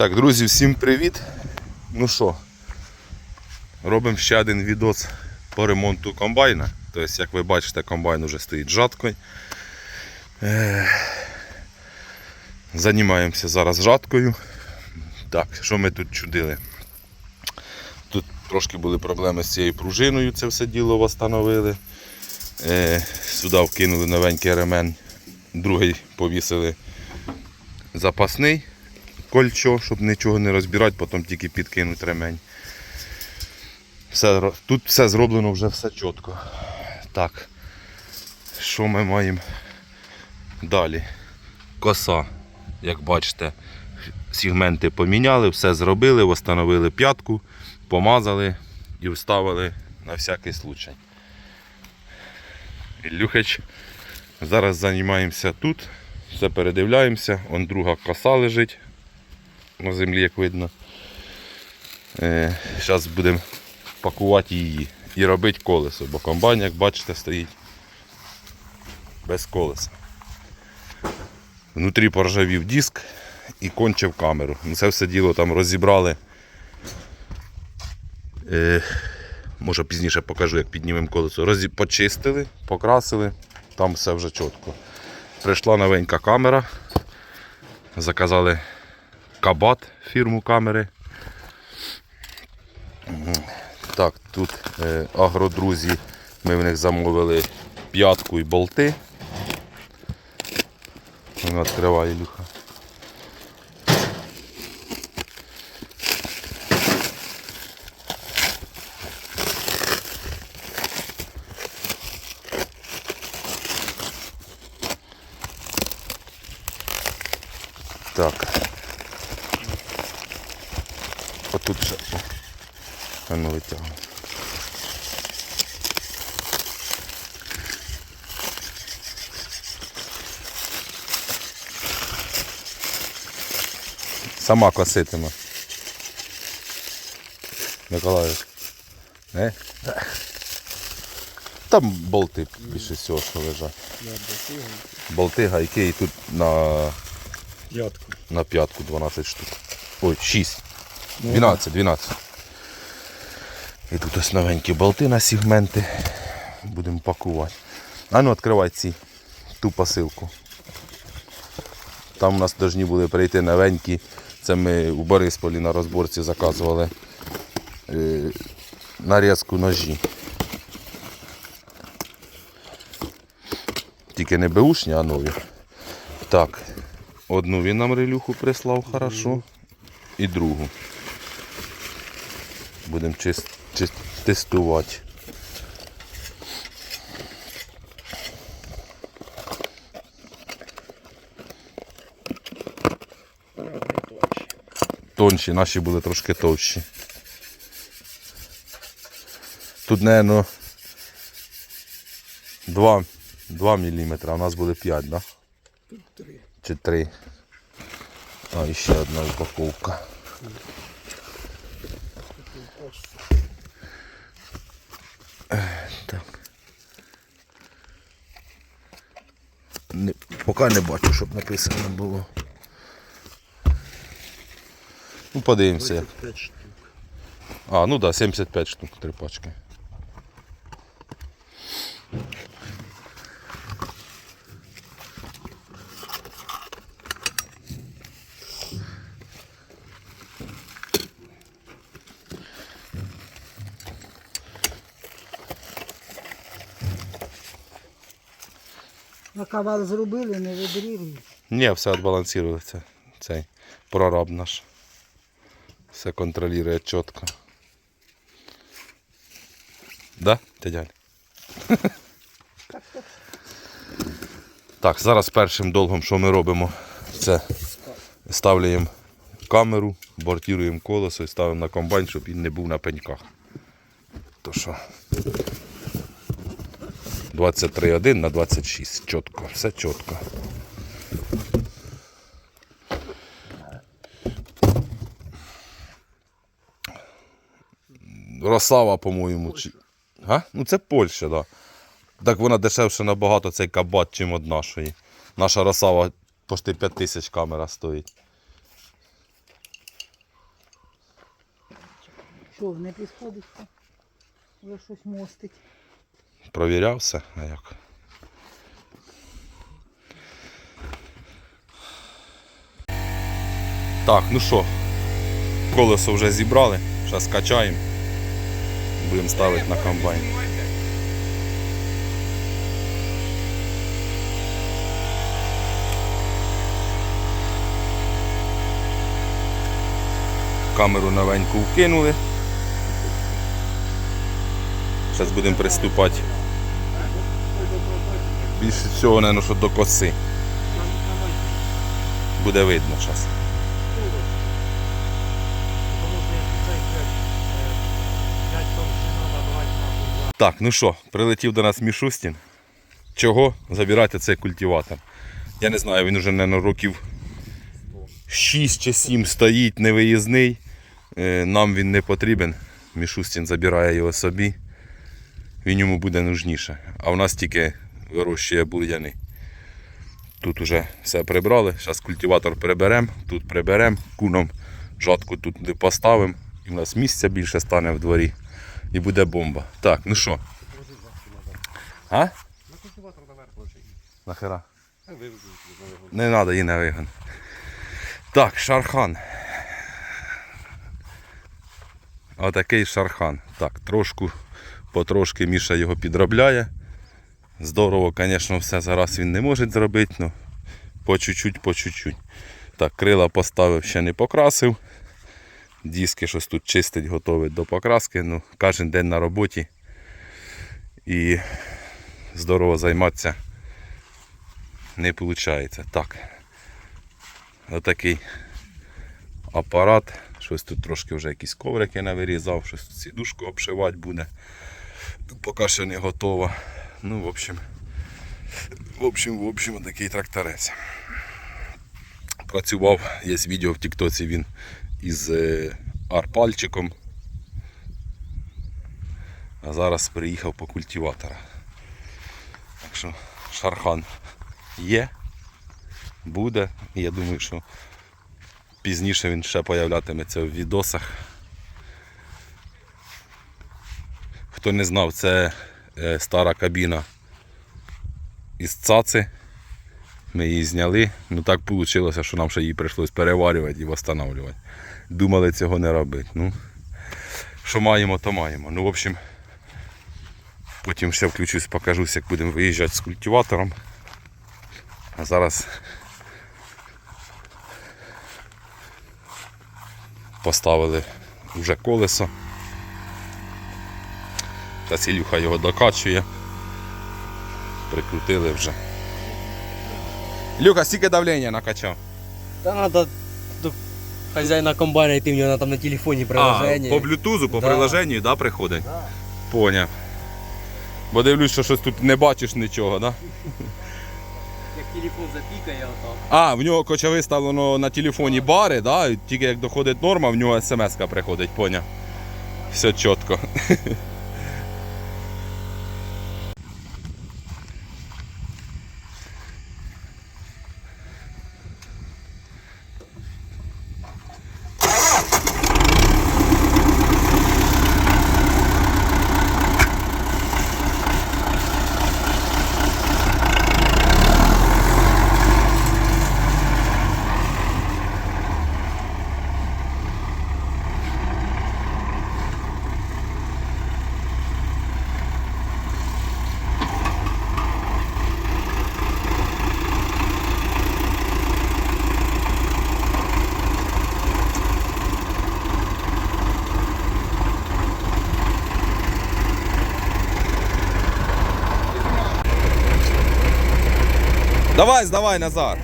Так, друзі, всім привіт. Ну що, робимо ще один відос по ремонту комбайна. Тобто, як ви бачите, комбайн вже стоїть жаткою. Е, Займаємося зараз жаткою. Так, що ми тут чудили? Тут трошки були проблеми з цією пружиною, це все діло встановили. Е, Сюди вкинули новенький ремень, другий повісили запасний кольчо, щоб нічого не розбирати, потім тільки підкинуть ремень. Все, тут все зроблено вже все чітко. Так, що ми маємо далі? Коса, як бачите, сегменти поміняли, все зробили, встановили п'ятку, помазали і вставили на всякий случай. Ілюхач, зараз займаємося тут, все передивляємося, он друга коса лежить на землі, як видно. Зараз будемо пакувати її і робити колесо, бо комбайн, як бачите, стоїть без колеса. Внутрі поржавів диск і кончив камеру. Ну, Це все діло там розібрали. Е, може пізніше покажу, як піднімемо колесо. Розі... Почистили, покрасили, там все вже чітко. Прийшла новенька камера. Заказали кабат фірму камери. Так, тут е, агродрузі. Ми в них замовили п'ятку і болти. Вона відкриває Ілюха. Так. Отут ще. О. Ну витягну. Сама коситиме. Миколаїв. Не? Там болти більше всього, що лежать. Болти, гайки і тут на, Ядку. на п'ятку 12 штук. Ой, 6. 12, 12. І тут ось новенькі болти на сегменти. Будемо пакувати. А ну відкривай ці ту посилку. Там у нас повинні були прийти новенькі. Це ми у Борисполі на розборці заказували е, нарізку ножі. Тільки не беушні, а нові. Так, одну він нам релюху прислав хорошо. І другу. Будемо чис, чис, тестувати. Тонші, наші були трошки товщі. Тут, мабуть, 2, 2 мм, а у нас були 5, да? Три. Чи 3. А, ще одна упаковка. Так. Не, поки не бачу, щоб написано було. Ну, подивимося. як. 5 штук. А, ну да, 75 штук, три пачки. На кавал зробили, не видрірюють. Ні, все відбалансували це. Цей прораб наш. Все контролює чітко. Да, дядя? Так, зараз першим долгом, що ми робимо, це ставляємо камеру, бортуємо колесо і ставимо на комбайн, щоб він не був на пеньках. То що 23,1 на 26. Чітко, все чітко. Росава, по-моєму. Чи... Га? Ну це Польща, так. Да. Так вона дешевше набагато цей кабат, чим від нашої. Наша Росава почти 5 тисяч камера стоїть. Що, не підходить? Ви щось мостить. Провірявся, а як? Так, ну що, колесо вже зібрали, зараз качаємо. Будемо ставити на комбайн. Камеру новеньку вкинули. Зараз будемо приступати. Більше всього, мабуть, що до коси. Буде видно зараз. Так, ну що, прилетів до нас Мішустін. Чого забирати цей культиватор? Я не знаю, він вже, мабуть, років 6 чи 7 стоїть, невиїзний. Е, Нам він не потрібен. Мішустін забирає його собі. Він йому буде нужніше. А в нас тільки вирощує бур'яни. Тут уже все прибрали. Зараз культиватор приберемо, тут приберемо, куном жатку тут поставимо. І в нас місця більше стане в дворі. І буде бомба. Так, ну що? А? На культиватор наверх. Нахера? Не треба її на вигон. Так, шархан. Отакий шархан. Так, трошку, потрошки Міша його підробляє. Здорово, звісно, все зараз він не може зробити, але по чуть-чуть, по чуть-чуть. Так, крила поставив, ще не покрасив. Диски щось тут чистить, готовить до покраски. Ну, кожен день на роботі. І здорово займатися не виходить. Так. Отакий апарат. Щось тут трошки вже якісь коврики навирізав, щось тут сідушку обшивати буде. Поки що не готово. Ну, в общем, в общем, в общем, такий тракторець. Працював, є відео в Тіктоці він із е, арпальчиком. А зараз приїхав по культиватора. Так що шархан є, буде. І я думаю, що пізніше він ще появлятиметься в відосах. Хто не знав, це стара кабіна із цаци. Ми її зняли. Ну так вийшло, що нам ще її прийшлось переварювати і встановлювати. Думали цього не робити. Ну, що маємо, то маємо. Ну, в общем, потім ще включусь, покажусь, як будемо виїжджати з культиватором. А зараз поставили вже колесо. Та Сілюха його докачує. Прикрутили вже. Люка, скільки давлення накачав? Та надо до хазяїна комбайна йти, в нього там на телефоні А, приложення. по блютузу, по Да. приложенню, да, приходить? Да. Поняв. Бо дивлюсь, що щось тут не бачиш нічого, да? Як телефон запікає отак. А, в нього коча виставлено на телефоні бари, да? тільки як доходить норма, в нього смс-ка приходить, поняв. Все чітко. Давай, здавай назад.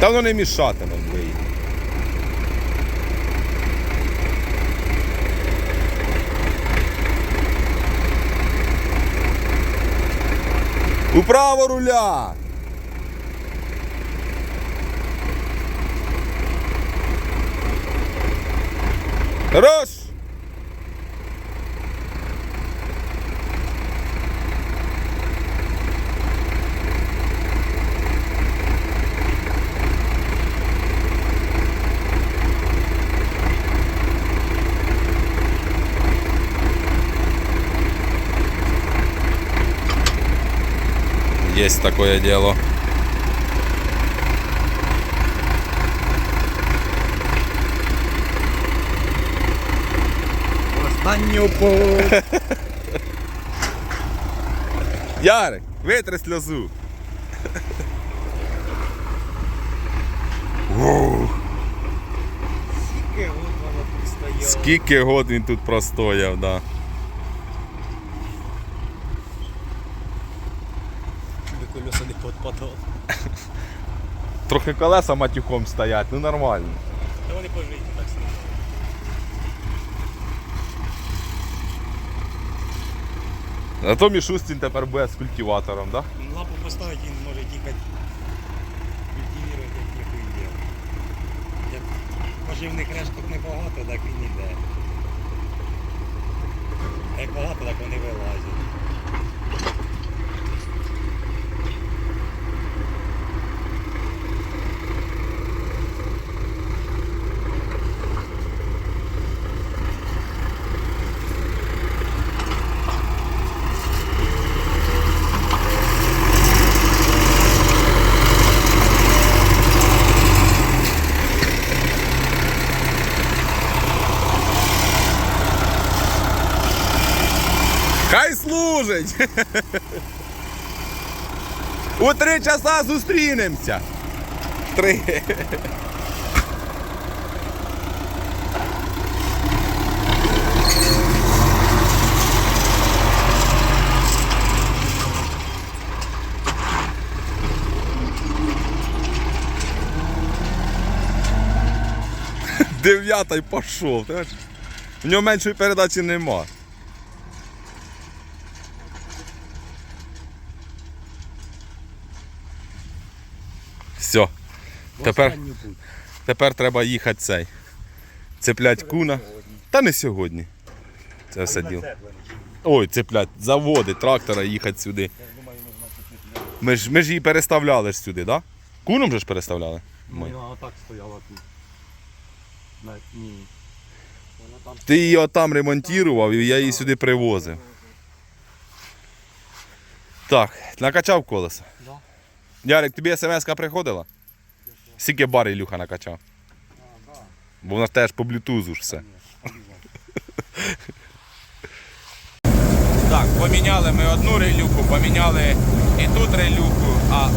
Та воно не мішатиме виїде. Управо руля! Хорош! Есть такое дело. По... Ярик, витри сльозу. Скільки воно тут стояло. Скільки год він тут простояв, да. Щоб колеса не підпадали. Трохи колеса матюхом стоять, ну нормально. Та вони по житті так стоять. Зато Мішустін тепер буде з культиватором, да? Лапу поставить, він може їхати культивувати, як ніхуй є. Як поживних решток небагато, так він іде. Як багато, так вони вилазять. У три часа зустрінемося. Три. Дев'ята й пішов. В нього меншої передачі нема. Все. Тепер, тепер треба їхати цей. Цеплять куна. Та не сьогодні. Це все діло. Ой, цеплять, заводи, трактора їхати сюди. Ми ж, ми ж її переставляли ж сюди, так? Да? Куном же ж переставляли? Ми. Вона отак стояла тут. Ні. Там Ти її отам ремонтував і я її сюди привозив. Так, накачав колеса. Да. Ярик, тобі смс-ка приходила? Скільки бар Ілюха накачав? Бо в нас теж по блютузу ж все. Так, поміняли ми одну релюку, поміняли і тут релюку, а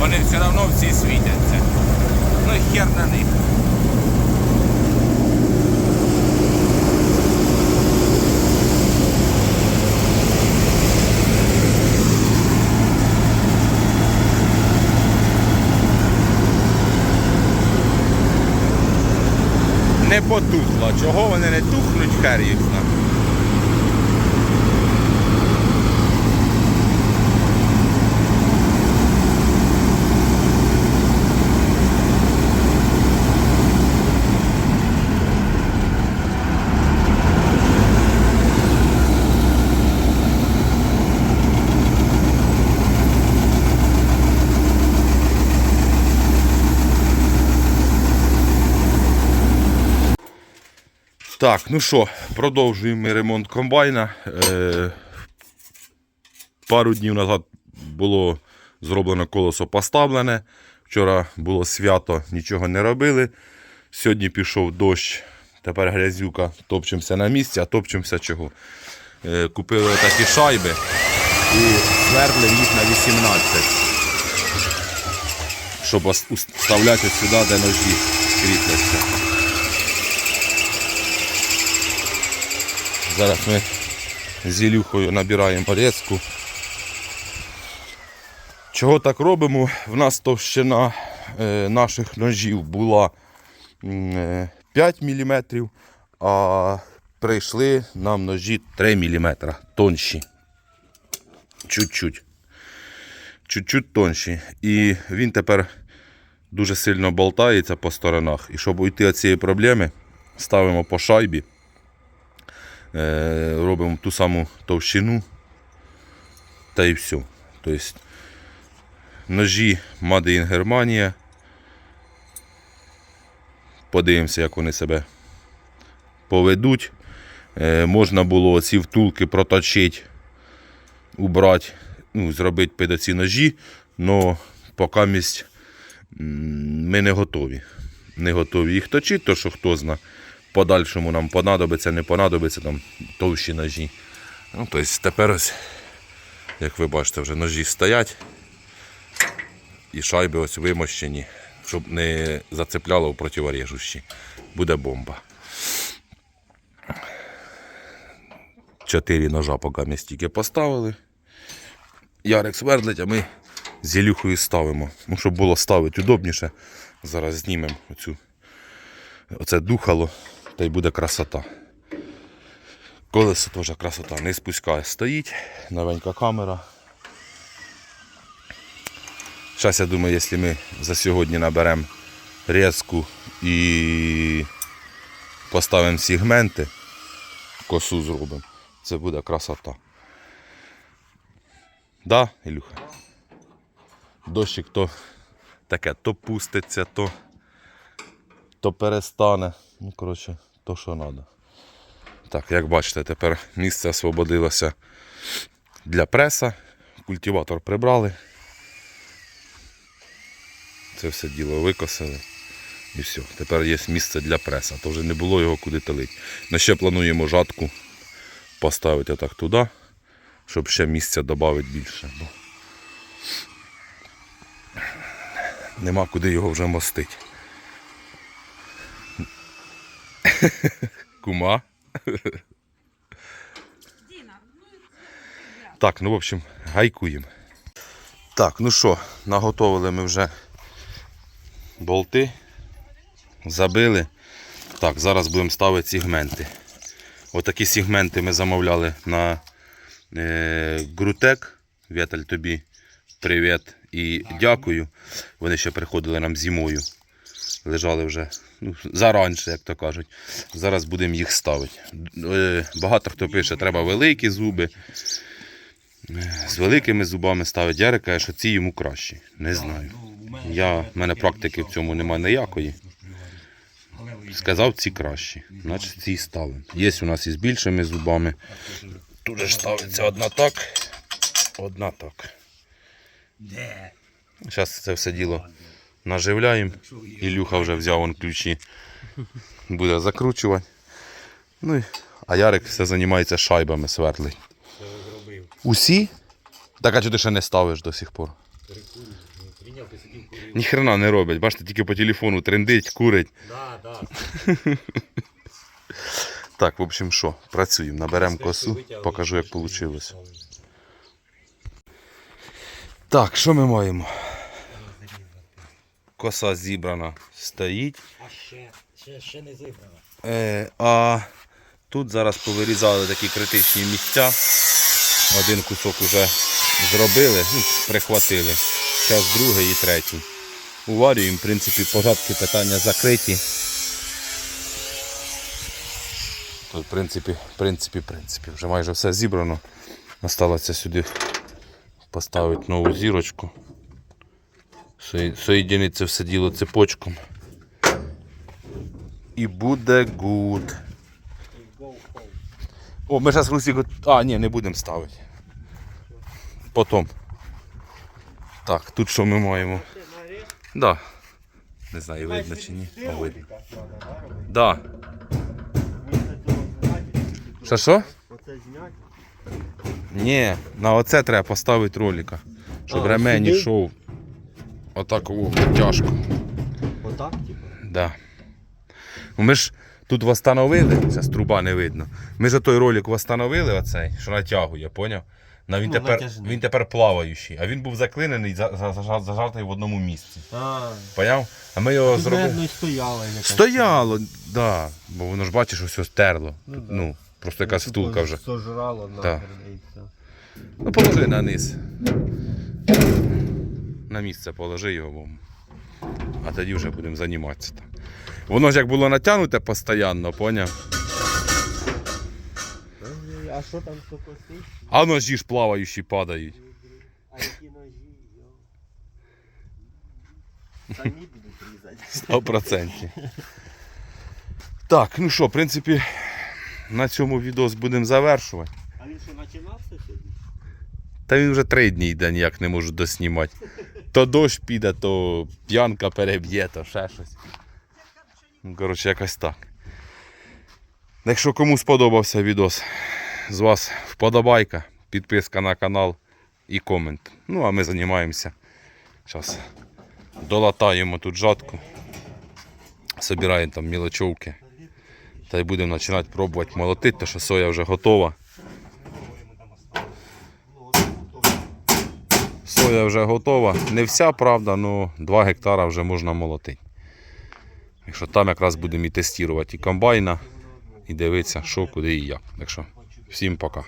вони все одно всі світяться. Ну і хер на них. Не Чого вони не тухнуть, хер Так, ну що, продовжуємо ремонт комбайна. Е, пару днів назад було зроблено колесо поставлене. Вчора було свято, нічого не робили. Сьогодні пішов дощ, тепер грязюка, топчемося на місці, а топчемося чого. Е, купили такі шайби і свердлим їх на 18. Щоб вставляти сюди, де ножі кріпляться. Зараз ми з Ілюхою набираємо порізку. Чого так робимо? В нас товщина е, наших ножів була е, 5 мм, а прийшли нам ножі 3 мм тонші. Чуть-чуть. Чуть-чуть тонші. І він тепер дуже сильно болтається по сторонах. І щоб уйти від цієї проблеми, ставимо по шайбі. Е, робимо ту саму товщину та і все. Тобто ножі Made in Германія. Подивимося, як вони себе поведуть. Е, можна було ці втулки проточити, убрати ну, зробити під ножі, але поки місць ми не готові. Не готові їх точити, то що хто зна. Подальшому нам понадобиться, не понадобиться там товщі ножі. Ну, тобто тепер ось, як ви бачите, вже ножі стоять і шайби ось вимощені, щоб не зацепляло в противорежущі. Буде бомба. Чотири ножа поки ми стільки поставили. Ярик свердлить, а ми з Ілюхою ставимо. Ну, щоб було ставити удобніше. Зараз знімемо оцю, оце духало, та й буде красота. Колесо теж красота. Не спускає. Стоїть, новенька камера. Зараз я думаю, якщо ми за сьогодні наберемо резку і поставимо сегменти, косу зробимо, це буде красота. Да, Ілюха? Дощик то таке, то пуститься, то, то перестане. Ну, коротше, то що треба. Так, як бачите, тепер місце освободилося для преса. Культиватор прибрали. Це все діло викосили. І все. Тепер є місце для преса. То вже не було його куди талити. На ще плануємо жатку поставити отак туди, щоб ще місця додати більше. Бо нема куди його вже мостити. Кума. Так, ну в общем, гайкуємо. Так, ну що, наготовили ми вже болти. Забили. Так, зараз будемо ставити сегменти. Отакі сегменти ми замовляли на е, Грутек. Віталь тобі привіт і дякую. Вони ще приходили нам зимою. Лежали вже ну, заранше, як то кажуть. Зараз будемо їх ставити. Е, Багато хто пише, треба великі зуби. З великими зубами ставить. Ярик каже, що ці йому кращі. Не знаю. Я, в мене практики в цьому немає ніякої. Сказав, ці кращі. Значить ці ставимо. Є у нас із більшими зубами. Тут же ставиться одна так, одна так. Зараз це все діло наживляємо. Ілюха вже взяв он ключі. Буде закручувати. Ну, а Ярик все займається шайбами свердлить. Усі? Так а чого ти ще не ставиш до сих пор? Ніхрена не робить. Бачите, тільки по телефону трендить, курить. Да, да. Так, в общем, що, працюємо, наберемо косу, покажу, як вийшло. Так, що ми маємо? Коса зібрана стоїть. А ще, ще, ще не зібрано. Е, а тут зараз повирізали такі критичні місця. Один кусок вже зробили, ну, прихватили. Зараз другий і третій. Уварюємо, в принципі, пожатки питання закриті. То, в принципі, в принципі, в принципі, вже майже все зібрано. Осталося сюди поставити нову зірочку. Сої- це все діло цепочком. І буде гуд. О, ми зараз русі. А, ні, не будемо ставити. Потім. Так, тут що ми маємо? Да. Не знаю, видно чи ні. А, видно. Да. Що що? Оце зняти. Ні, на оце треба поставити ролика. Щоб ремень йшов. Отак о, тяжко. Отак, типу. Да. Ну, Ми ж тут встановили, зараз труба не видно. Ми ж той ролик встановили, оцей, що натягує, поняв? На він, Ну, тепер, натяжний. він тепер плаваючий, а він був заклинений, за- за- зажа- зажатий в одному місці. А, Поняв? А ми його тут, зробили. стояла. якась. Стояло, да. Бо воно ж бачиш, ось стерло. Ну, Тут, да. ну, просто якась Тупо втулка вже. Сожрало нахер і все. Ну положи на низ. На місце положи його. бо- А тоді вже будемо займатися там. Воно ж як було натягнуте постійно, поняв? А що там хто косить? А ножі ж плаваючі падають. А які ножі, йо. Самі будуть різати. 100%. Так, ну що, в принципі, на цьому відос будемо завершувати. А він що починався сьогодні? Та він вже три дні йде, ніяк не можу доснімати. То дощ піде, то п'янка переб'є, то ще щось. Ну, коротше, якось так. Якщо кому сподобався відос, з вас вподобайка, підписка на канал і комент. Ну, а ми займаємося. Зараз долатаємо тут жатку. Собираємо там мілочовки. Та й будемо починати пробувати молотити, тому що соя вже готова. Соя вже готова. Не вся, правда, але 2 гектара вже можна молотити. Якщо там якраз будемо і тестувати і комбайна, і дивитися, що, куди і як. Так що, всім пока.